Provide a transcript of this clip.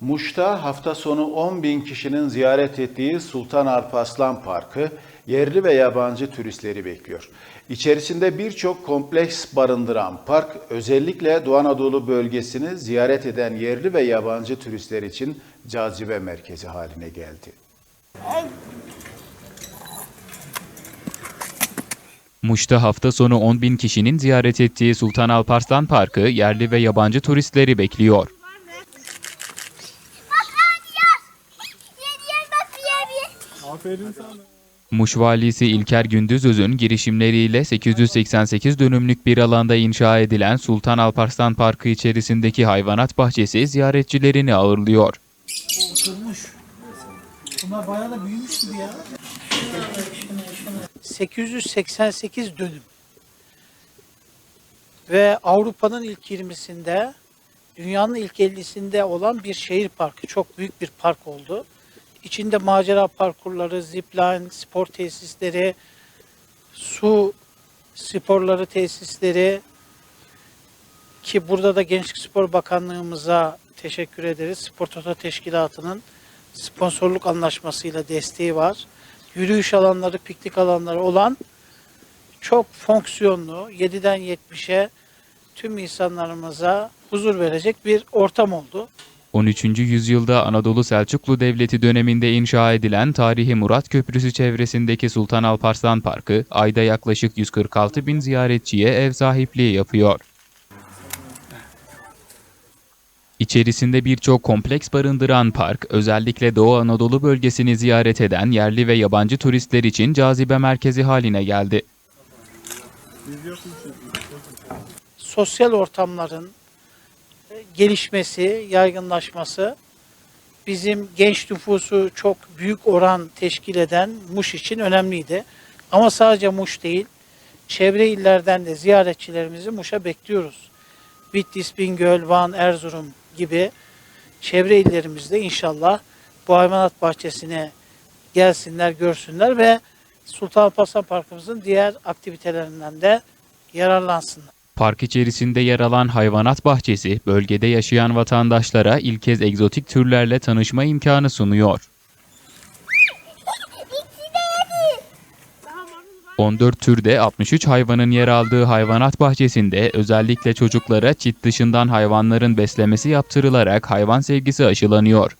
Muş'ta hafta sonu 10 bin kişinin ziyaret ettiği Sultan Alparslan Parkı yerli ve yabancı turistleri bekliyor. İçerisinde birçok kompleks barındıran park özellikle Doğu Anadolu bölgesini ziyaret eden yerli ve yabancı turistler için cazibe merkezi haline geldi. Muş'ta hafta sonu 10 bin kişinin ziyaret ettiği Sultan Alparslan Parkı yerli ve yabancı turistleri bekliyor. Muş valisi İlker Gündüzöz'ün girişimleriyle 888 dönümlük bir alanda inşa edilen Sultan Alparslan Parkı içerisindeki hayvanat bahçesi ziyaretçilerini ağırlıyor. Oturmuş. Bunlar bayağı da büyümüş gibi ya. 888 dönüm. Ve Avrupa'nın ilk 20'sinde, dünyanın ilk 50'sinde olan bir şehir parkı. Çok büyük bir park oldu. İçinde macera parkurları, zipline, spor tesisleri, su sporları tesisleri ki burada da Gençlik Spor Bakanlığımıza teşekkür ederiz. Spor Toto Teşkilatı'nın sponsorluk anlaşmasıyla desteği var. Yürüyüş alanları, piknik alanları olan çok fonksiyonlu 7'den 70'e tüm insanlarımıza huzur verecek bir ortam oldu. 13. yüzyılda Anadolu Selçuklu Devleti döneminde inşa edilen tarihi Murat Köprüsü çevresindeki Sultan Alparslan Parkı ayda yaklaşık 146 bin ziyaretçiye ev sahipliği yapıyor. İçerisinde birçok kompleks barındıran park, özellikle Doğu Anadolu bölgesini ziyaret eden yerli ve yabancı turistler için cazibe merkezi haline geldi. sosyal ortamların gelişmesi, yaygınlaşması bizim genç nüfusu çok büyük oran teşkil eden Muş için önemliydi. Ama sadece Muş değil, çevre illerden de ziyaretçilerimizi Muş'a bekliyoruz. Bitlis, Bingöl, Van, Erzurum gibi çevre illerimizde inşallah bu hayvanat bahçesine gelsinler, görsünler ve Sultan Alparslan Parkımızın diğer aktivitelerinden de yararlansınlar. Park içerisinde yer alan hayvanat bahçesi, bölgede yaşayan vatandaşlara ilk kez egzotik türlerle tanışma imkanı sunuyor. 14 türde 63 hayvanın yer aldığı hayvanat bahçesinde özellikle çocuklara çit dışından hayvanların beslemesi yaptırılarak hayvan sevgisi aşılanıyor.